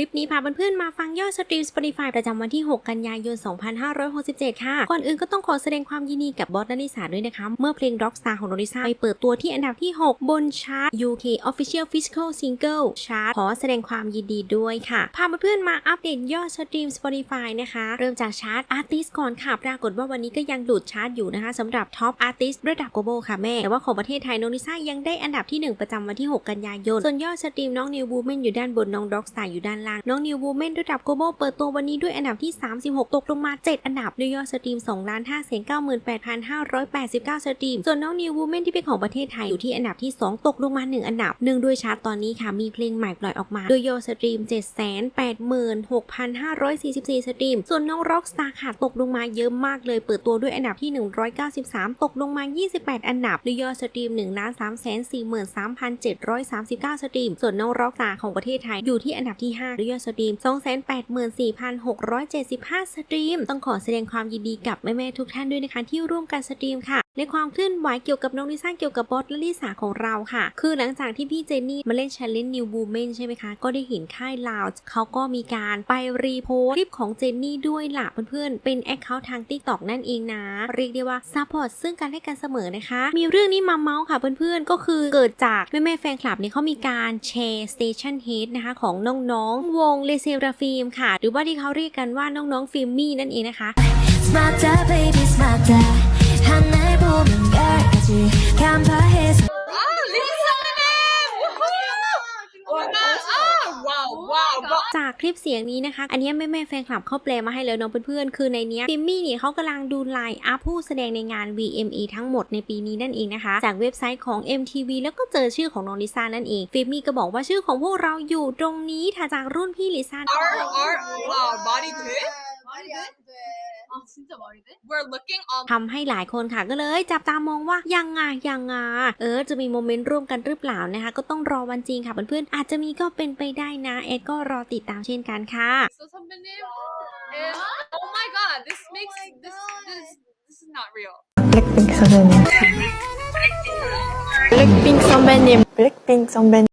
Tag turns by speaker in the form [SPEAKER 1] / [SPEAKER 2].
[SPEAKER 1] คลิปนี้พาเพื่อนๆมาฟังยอดสตรีม Spotify ประจำวันที่ 6 กันยายน 2567 ค่ะ ก่อนอื่นก็ต้องขอแสดงความยินดีกับบอสนาริสาด้วยนะคะ เมื่อเพลง Rockstar ของโนริซาไปเปิดตัวที่อันดับที่ 6 บนชาร์ต UK Official Physical Single Chart ขอแสดงความยินดีด้วยค่ะ พาเพื่อนๆมาอัปเดตยอดสตรีม Spotify นะคะ เริ่มจากชาร์ต Artist ก่อนค่ะ ปรากฏว่าวันนี้ก็ยังหลุดชาร์ตอยู่นะคะสำหรับ Top Artist ระดับ global ค่ะแม่ แต่ว่าของประเทศไทยโนริซายังได้อันดับที่ 1 ประจำวันที่ 6 กันยายน ส่วนยอดสตรีมน้องนิวบูเมนอยู่ด้านบนน้อง Rockstar อยู่ด้านล่างน้องนิวบูเมนระดับ global เปิดตัววันนี้ด้วยอันดับที่ 36 ตกลงมา 7 อันดับด้วยยอดสตรีม2ล้าน5 9 8 5 8 9 สตรีม ส่วนน้องนิวบูเมนที่เป็นของประเทศไทยอยู่ที่อันดับที่ 2 ตกลงมา 1 อันดับเนื่องด้วยชาร์ตตอนนี้ค่ะมีเพลงใหม่ปล่อยออกมาด้วยยอดสตรีม 786,544 สตรีม ส่วนน้อง Rockstar ค่ะตกลงมาเยอะมากเลย เปิดตัวด้วยอันดับที่ 193 ตกลงมา 28 อันดับด้วยยอดสตรีม1 3 4 3 739 สตรีม ส่วนน้อง Rockstar ของประเทศไทยอยู่ที่อันดับที่ 5ด้วยยอดสตรีม 284,675 สตรีม ต้องขอแสดงความยินดีกับแม่ๆทุกท่านด้วยนะคะที่ร่วมกันสตรีมค่ะ ในความเคลื่อนไหวเกี่ยวกับน้องลิซ่าเกี่ยวกับบอสและลิสาของเราค่ะ คือหลังจากที่พี่เจนนี่มาเล่น Challenge New Woman ใช่ไหมคะ ก็ได้เห็นค่ายลาวเขาก็มีการไปรีโพสต์คลิปของเจนนี่ด้วยล่ะเพื่อนๆ เป็นแอคเคาท์ทาง TikTok นั่นเองนะ เรียกได้ว่าซัพพอร์ตซึ่งกันและกันเสมอนะคะ มีเรื่องนี้มาเมาส์ค่ะเพื่อนๆ ก็คือเกิดจากแม่ๆแฟนคลับเนี่ยเขามีการแชร์ Station Head นะคะของน้องๆ วงเลเซราฟิล์มค่ะ หรือว่าที่เขาเรียกกันว่าน้องๆฟิล์มมี่นั่นเองนะคะ
[SPEAKER 2] Smarter baby smarter
[SPEAKER 1] จากคลิปเสียงนี้นะคะ อันนี้แม่แม่แฟนคลับเขาแปลมาให้เลยน้องเพื่อนๆ คือในนี้ฟิมมี่เนี่ยเขากำลังดูไลน์อัพผู้แสดงในงาน VME ทั้งหมดในปีนี้นั่นเองนะคะ จากเว็บไซต์ของ MTV แล้วก็เจอชื่อของน้องลิซ่านั่นเองฟิมมี่ก็บอกว่าชื่อของพวกเราอยู่ตรงนี้ถ้าจากรุ่นพี่ลิซ่า
[SPEAKER 3] Are are body good
[SPEAKER 4] body good 안 돼.
[SPEAKER 3] 아, 진짜 말이 돼? We're looking on
[SPEAKER 1] ทำให้หลายคนค่ะก็เลยจับตามองว่ายังไงยังไงเออจะมีโมเมนต์ร่วมกันหรือเปล่านะคะ ก็ต้องรอวันจริงค่ะเพื่อนๆอาจจะมีก็เป็นไปได้นะเอ็ดก็รอติดตามเช่นกันค่ะ
[SPEAKER 3] So 선배님. And, oh my god, this makes this this this is not real.
[SPEAKER 5] 블랙핑크 선배님. 블랙핑크 선배님. 블랙핑크 선배님.